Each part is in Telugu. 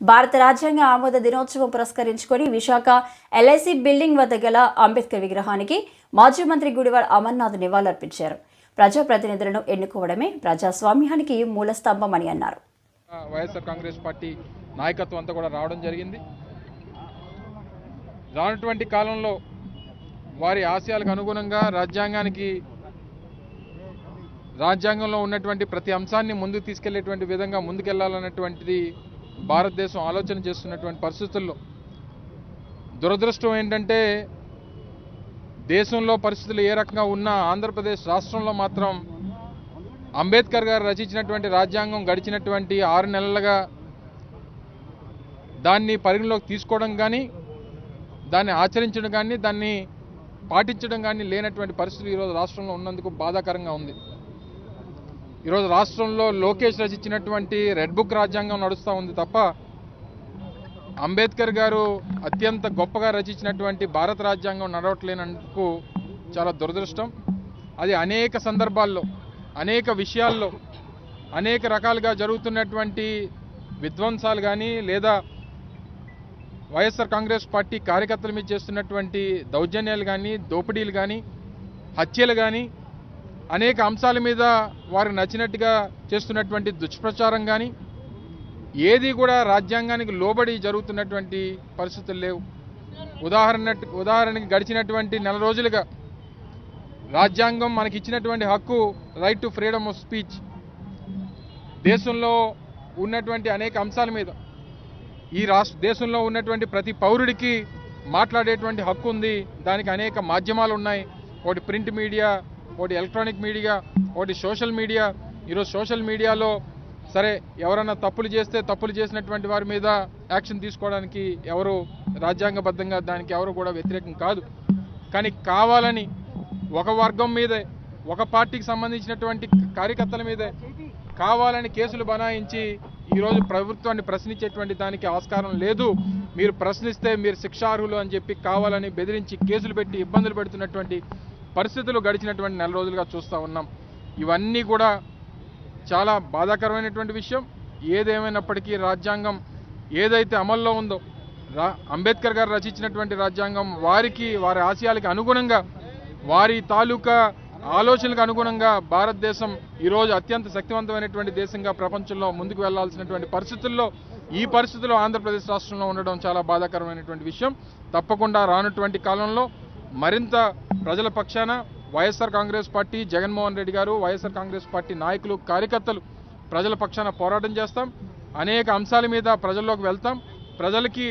భారత రాజ్యాంగ ఆమోద దినోత్సవం పురస్కరించుకొని విశాఖ ఎల్ఐసి బిల్డింగ్ వద్ద గల అంబేద్కర్ విగ్రహానికి మాజీ మంత్రి గుడివాడ అమర్నాథ్ నివాళులర్పించారు. ప్రజాప్రతినిధులను ఎన్నుకోవడమే ప్రజాస్వామ్యానికి మూల అని అన్నారు. వైఎస్ఆర్ కాంగ్రెస్ పార్టీ నాయకత్వం అంతా కూడా రావడం జరిగింది. రానటువంటి కాలంలో వారి ఆశయాలకు అనుగుణంగా రాజ్యాంగానికి రాజ్యాంగంలో ఉన్నటువంటి ప్రతి అంశాన్ని ముందుకు తీసుకెళ్ళేటువంటి విధంగా ముందుకెళ్ళాలన్నటువంటిది భారతదేశం ఆలోచన చేస్తున్నటువంటి పరిస్థితుల్లో దురదృష్టం ఏంటంటే దేశంలో పరిస్థితులు ఏ రకంగా ఉన్నా ఆంధ్రప్రదేశ్ రాష్ట్రంలో మాత్రం అంబేద్కర్ గారు రచించినటువంటి రాజ్యాంగం గడిచినటువంటి ఆరు నెలలుగా దాన్ని పరిగణలోకి తీసుకోవడం కానీ దాన్ని ఆచరించడం కానీ దాన్ని పాటించడం కానీ లేనటువంటి పరిస్థితులు ఈరోజు రాష్ట్రంలో ఉన్నందుకు బాధాకరంగా ఉంది. ఈరోజు రాష్ట్రంలో లోకేష్ రచించినటువంటి రెడ్ బుక్ రాజ్యాంగం నడుస్తూ ఉంది తప్ప అంబేద్కర్ గారు అత్యంత గొప్పగా రచించినటువంటి భారత రాజ్యాంగం నడవట్లేనందుకు చాలా దురదృష్టం. అది అనేక సందర్భాల్లో అనేక విషయాల్లో అనేక రకాలుగా జరుగుతున్నటువంటి విధ్వంసాలు కానీ లేదా వైఎస్ఆర్ కాంగ్రెస్ పార్టీ కార్యకర్తల మీద చేస్తున్నటువంటి దౌర్జన్యాలు కానీ దోపిడీలు కానీ హత్యలు కానీ అనేక అంశాల మీద వారికి నచ్చినట్టుగా చేస్తున్నటువంటి దుష్ప్రచారం కానీ ఏది కూడా రాజ్యాంగానికి లోబడి జరుగుతున్నటువంటి పరిస్థితులు లేవు. ఉదాహరణ ఉదాహరణకి గడిచినటువంటి నెల రోజులుగా రాజ్యాంగం మనకి ఇచ్చినటువంటి హక్కు right to freedom of speech దేశంలో ఉన్నటువంటి అనేక అంశాల మీద ఈ రాష్ట్ర దేశంలో ఉన్నటువంటి ప్రతి పౌరుడికి మాట్లాడేటువంటి హక్కు ఉంది. దానికి అనేక మాధ్యమాలు ఉన్నాయి ఒకటి ప్రింట్ మీడియా ఒకటి ఎలక్ట్రానిక్ మీడియా ఒకటి సోషల్ మీడియా. ఈరోజు సోషల్ మీడియాలో సరే ఎవరైనా తప్పులు చేస్తే తప్పులు చేసినటువంటి వారి మీద యాక్షన్ తీసుకోవడానికి ఎవరు రాజ్యాంగబద్ధంగా దానికి ఎవరు కూడా వ్యతిరేకం కాదు. కానీ కావాలని ఒక వర్గం మీదే ఒక పార్టీకి సంబంధించినటువంటి కార్యకర్తల మీదే కావాలని కేసులు బనాయించి ఈరోజు ప్రభుత్వాన్ని ప్రశ్నించేటువంటి దానికి ఆస్కారం లేదు. మీరు ప్రశ్నిస్తే మీరు శిక్షార్హులు అని చెప్పి కావాలని బెదిరించి కేసులు పెట్టి ఇబ్బందులు పెడుతున్నటువంటి పరిస్థితులు గడిచినటువంటి నెల రోజులుగా చూస్తూ ఉన్నాం. ఇవన్నీ కూడా చాలా బాధాకరమైనటువంటి విషయం. ఏదేమైనప్పటికీ రాజ్యాంగం ఏదైతే అమల్లో ఉందో రా అంబేద్కర్ గారు రచించినటువంటి రాజ్యాంగం వారికి వారి ఆశయాలకు అనుగుణంగా వారి తాలూకా ఆలోచనలకు అనుగుణంగా భారతదేశం ఈరోజు అత్యంత శక్తివంతమైనటువంటి దేశంగా ప్రపంచంలో ముందుకు వెళ్ళాల్సినటువంటి పరిస్థితుల్లో ఈ పరిస్థితుల్లో ఆంధ్రప్రదేశ్ రాష్ట్రంలో ఉండడం చాలా బాధాకరమైనటువంటి విషయం. తప్పకుండా రానటువంటి కాలంలో మరింత ప్రజల పక్షాన వైఎస్ఆర్ కాంగ్రెస్ పార్టీ జగన్మోహన్ రెడ్డి గారు వైఎస్ఆర్ కాంగ్రెస్ పార్టీ నాయకులు కార్యకర్తలు ప్రజల పక్షాన పోరాటం చేస్తాం. అనేక అంశాల మీద ప్రజల్లోకి వెళ్తాం. ప్రజలకి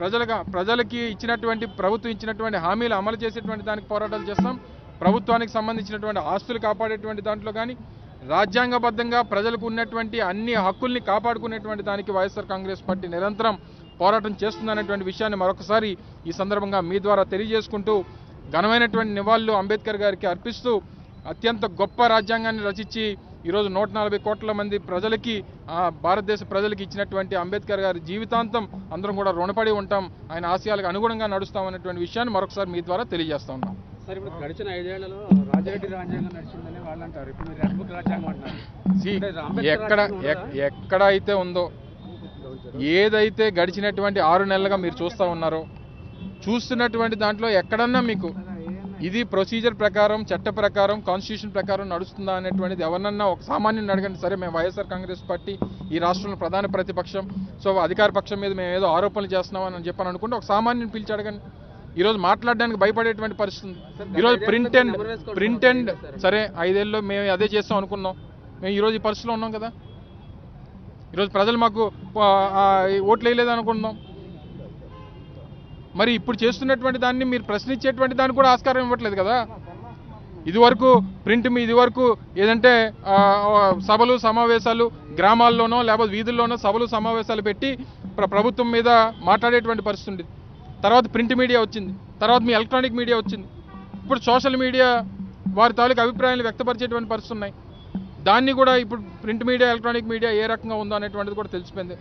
ప్రజలుగా ప్రజలకి ఇచ్చినటువంటి ప్రభుత్వం ఇచ్చినటువంటి హామీలు అమలు చేసేటువంటి దానికి పోరాటాలు చేస్తాం. ప్రభుత్వానికి సంబంధించినటువంటి ఆస్తులు కాపాడేటువంటి దాంట్లో కానీ రాజ్యాంగబద్ధంగా ప్రజలకు ఉన్నటువంటి అన్ని హక్కుల్ని కాపాడుకునేటువంటి దానికి వైఎస్ఆర్ కాంగ్రెస్ పార్టీ నిరంతరం పోరాటం చేస్తుందనేటువంటి విషయాన్ని మరొకసారి ఈ సందర్భంగా మీ ద్వారా తెలియజేసుకుంటూ ఘనమైనటువంటి నివాళులు అంబేద్కర్ గారికి అర్పిస్తూ అత్యంత గొప్ప రాజ్యాంగాన్ని రచించి ఈరోజు నూట నలభై కోట్ల మంది ప్రజలకి ఆ భారతదేశ ప్రజలకి ఇచ్చినటువంటి అంబేద్కర్ గారి జీవితాంతం అందరం కూడా రుణపడి ఉంటాం. ఆయన ఆశయాలకు అనుగుణంగా నడుస్తామనేటువంటి విషయాన్ని మరొకసారి మీ ద్వారా తెలియజేస్తా ఉన్నాం. సార్ ఇప్పుడు గడిచిన ఐదేళ్ళలో రాజారెడ్డి రాజ్యాంగం నడిచిందని వాళ్ళు అంటారు ఇప్పుడు ఎక్కడ ఎక్కడ అయితే ఉందో ఏదైతే గడిచినటువంటి ఆరు నెలలుగా మీరు చూస్తూ ఉన్నారో చూస్తున్నటువంటి దాంట్లో ఎక్కడన్నా మీకు ఇది ప్రొసీజర్ ప్రకారం చట్ట ప్రకారం కాన్స్టిట్యూషన్ ప్రకారం నడుస్తుందా అనేటువంటిది ఎవరినన్నా ఒక సామాన్యుని అడగండి. సరే మేము వైఎస్ఆర్ కాంగ్రెస్ పార్టీ ఈ రాష్ట్రంలో ప్రధాన ప్రతిపక్షం సో అధికార పక్షం మీద మేము ఏదో ఆరోపణలు చేస్తున్నామని అని చెప్పని అనుకుంటే ఒక సామాన్యుని పిలిచి అడగండి. ఈరోజు మాట్లాడడానికి భయపడేటువంటి పరిస్థితి ఉంది. ఈరోజు ప్రింట్ అండ్ ప్రింట్ అండ్ సరే? ఐదేళ్ళలో మేము అదే చేస్తాం అనుకున్నాం. మేము ఈరోజు ఈ పరిస్థితిలో ఉన్నాం కదా. ఈరోజు ప్రజలు మాకు ఓట్లు వేయలేదు అనుకుంటున్నాం. మరి ఇప్పుడు చేస్తున్నటువంటి దాన్ని మీరు ప్రశ్నించేటువంటి దాన్ని కూడా ఆస్కారం ఇవ్వట్లేదు కదా? ఇదివరకు ప్రింట్ మీ ఇదివరకు ఏదంటే సభలు సమావేశాలు గ్రామాల్లోనో లేకపోతే వీధుల్లోనో సభలు సమావేశాలు పెట్టి ప్ర- ప్రభుత్వం మీద మాట్లాడేటువంటి పరిస్థితి ఉండేది. తర్వాత ప్రింట్ మీడియా వచ్చింది. తర్వాత మీ ఎలక్ట్రానిక్ మీడియా వచ్చింది. ఇప్పుడు సోషల్ మీడియా వారి తాలూకు అభిప్రాయాలు వ్యక్తపరిచేటువంటి పరిస్థితి ఉన్నాయి. దాన్ని కూడా ఇప్పుడు ప్రింట్ మీడియా ఎలక్ట్రానిక్ మీడియా ఏ రకంగా ఉందో అనేటువంటిది కూడా తెలిసిపోయింది.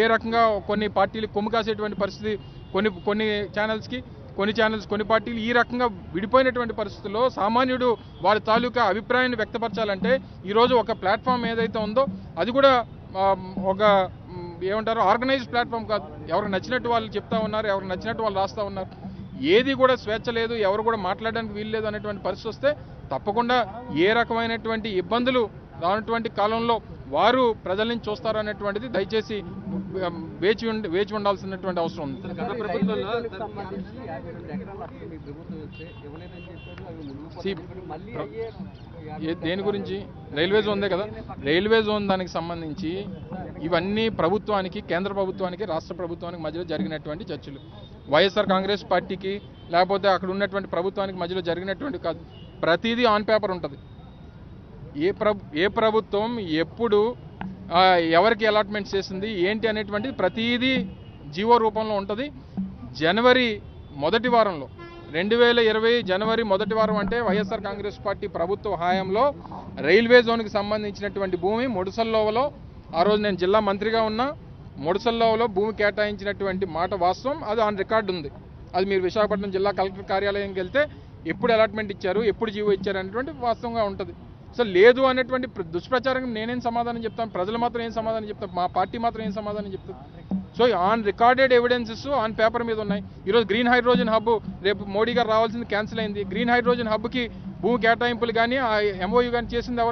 ఏ రకంగా కొన్ని పార్టీలు కొమ్ము కాసేటువంటి పరిస్థితి కొన్ని కొన్ని ఛానల్స్కి కొన్ని ఛానల్స్ కొన్ని పార్టీలు ఈ రకంగా విడిపోయినటువంటి పరిస్థితుల్లో సామాన్యుడు వారి తాలూకా అభిప్రాయాన్ని వ్యక్తపరచాలంటే ఈరోజు ఒక ప్లాట్ఫామ్ ఏదైతే ఉందో అది కూడా ఒక ఏమంటారు ఆర్గనైజ్ ప్లాట్ఫామ్ కాదు. ఎవరికి నచ్చినట్టు వాళ్ళు చెప్తా ఉన్నారు ఎవరికి నచ్చినట్టు వాళ్ళు రాస్తూ ఉన్నారు. ఏది కూడా స్వేచ్ఛ లేదు ఎవరు కూడా మాట్లాడడానికి వీలు లేదు అనేటువంటి పరిస్థితి వస్తే తప్పకుండా ఏ రకమైనటువంటి ఇబ్బందులు రానటువంటి కాలంలో వారు ప్రజల నుంచి చూస్తారు అనేటువంటిది దయచేసి వేచి ఉండి వేచి ఉండాల్సినటువంటి అవసరం ఉంది. దేని గురించి? రైల్వే జోన్ దే కదా. రైల్వే జోన్ దానికి సంబంధించి ఇవన్నీ ప్రభుత్వానికి కేంద్ర ప్రభుత్వానికి రాష్ట్ర ప్రభుత్వానికి మధ్యలో జరిగినటువంటి చర్చలు. వైఎస్ఆర్ కాంగ్రెస్ పార్టీకి లేకపోతే అక్కడ ఉన్నటువంటి ప్రభుత్వానికి మధ్యలో జరిగినటువంటి కాదు. ప్రతిదీ ఆన్ పేపర్ ఉంటుంది. ఏ ప్రభు ఏ ప్రభుత్వం ఎప్పుడు ఎవరికి అలాట్మెంట్ చేసింది ఏంటి అనేటువంటిది ప్రతిదీ జీవో రూపంలో ఉంటుంది. జనవరి మొదటి వారంలో రెండు వేల ఇరవై జనవరి మొదటి వారం అంటే వైఎస్ఆర్ కాంగ్రెస్ పార్టీ ప్రభుత్వ హయాంలో రైల్వే జోన్కి సంబంధించినటువంటి భూమి ముడసల్లోవలో. ఆ రోజు నేను జిల్లా మంత్రిగా ఉన్నా. ముడసల్లోవలో భూమి కేటాయించినటువంటి మాట వాస్తవం. అది ఆన్ రికార్డు ఉంది. అది మీరు విశాఖపట్నం జిల్లా కలెక్టర్ కార్యాలయంకి వెళ్తే ఎప్పుడు అలాట్మెంట్ ఇచ్చారు ఎప్పుడు జీవో ఇచ్చారు అనేటువంటి వాస్తవంగా ఉంటుంది. సో లేదు అనేటువంటి దుష్ప్రచారం నేనేం సమాధానం చెప్తాను? ప్రజలు మాత్రం ఏం సమాధానం చెప్తాను మా పార్టీ మాత్రం ఏం సమాధానం చెప్తాను so on recorded evidences on paper మీద ఉన్నాయి. ఈరోజు గ్రీన్ హైడ్రోజన్ హబ్ రేపు మోడీ గారు రావాల్సింది క్యాన్సిల్ అయింది. గ్రీన్ హైడ్రోజన్ హబ్కి భూ కేటాయింపులు కానీ ఆ ఎంఓయూ కానీ చేసింది ఎవరు?